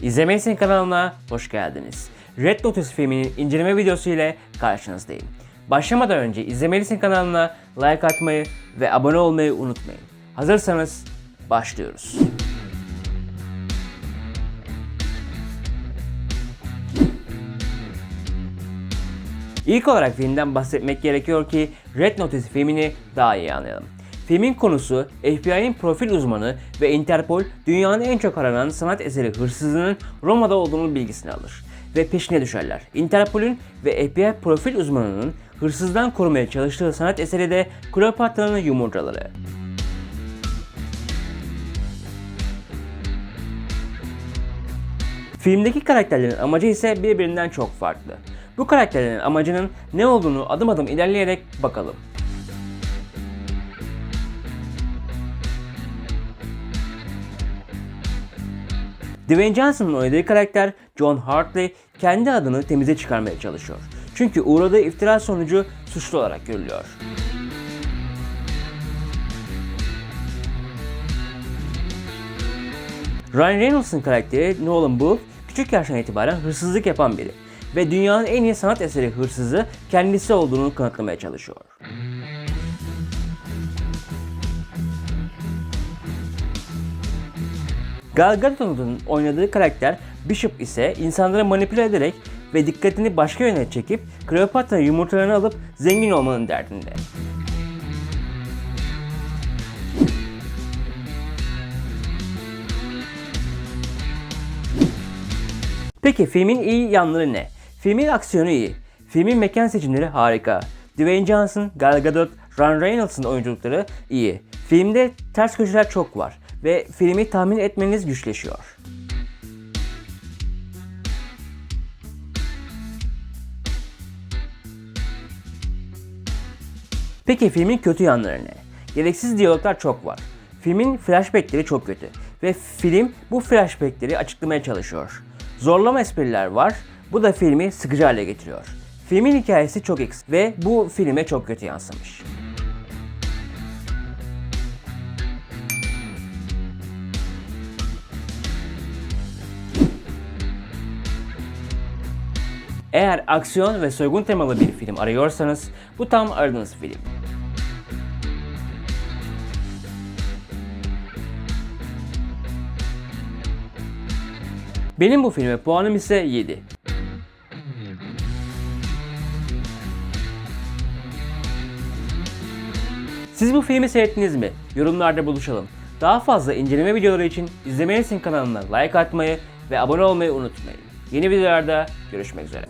İzlemeysin kanalına hoş geldiniz. Red Notice filminin inceleme videosu ile karşınızdayım. Başlamadan önce İzlemelisin kanalına like atmayı ve abone olmayı unutmayın. Hazırsanız başlıyoruz. İlk olarak filmden bahsetmek gerekiyor ki Red Notice filmini daha iyi anlayalım. Filmin konusu FBI'nin profil uzmanı ve Interpol dünyanın en çok aranan sanat eseri hırsızının Roma'da olduğunu bilgisini alır ve peşine düşerler. Interpol'ün ve FBI profil uzmanının hırsızdan korumaya çalıştığı sanat eseri de Kleopatra'nın yumurtaları. Filmdeki karakterlerin amacı ise birbirinden çok farklı. Bu karakterlerin amacının ne olduğunu adım adım ilerleyerek bakalım. Dwayne Johnson'ın oynadığı karakter John Hartley kendi adını temize çıkarmaya çalışıyor. Çünkü uğradığı iftira sonucu suçlu olarak görülüyor. Ryan Reynolds'ın karakteri Nolan Bull küçük yaştan itibaren hırsızlık yapan biri ve dünyanın en iyi sanat eseri hırsızı kendisi olduğunu kanıtlamaya çalışıyor. Gal Gadot'un oynadığı karakter Bishop ise insanları manipüle ederek ve dikkatini başka yöne çekip Kleopatra yumurtalarını alıp zengin olmanın derdinde. Peki filmin iyi yanları ne? Filmin aksiyonu iyi. Filmin mekan seçimleri harika. Dwayne Johnson, Gal Gadot, Ryan Reynolds'ın oyunculukları iyi. Filmde ters köşeler çok var ve filmi tahmin etmeniz güçleşiyor. Peki filmin kötü yanları ne? Gereksiz diyaloglar çok var. Filmin flashbackleri çok kötü ve film bu flashbackleri açıklamaya çalışıyor. Zorlama espriler var, bu da filmi sıkıcı hale getiriyor. Filmin hikayesi çok eksik ve bu filme çok kötü yansımış. Eğer aksiyon ve soygun temalı bir film arıyorsanız bu tam aradığınız film. Benim bu filme puanım ise 7. Siz bu filmi seyrettiniz mi? Yorumlarda buluşalım. Daha fazla inceleme videoları için izlemelisin kanalına like atmayı ve abone olmayı unutmayın. Yeni videolarda görüşmek üzere.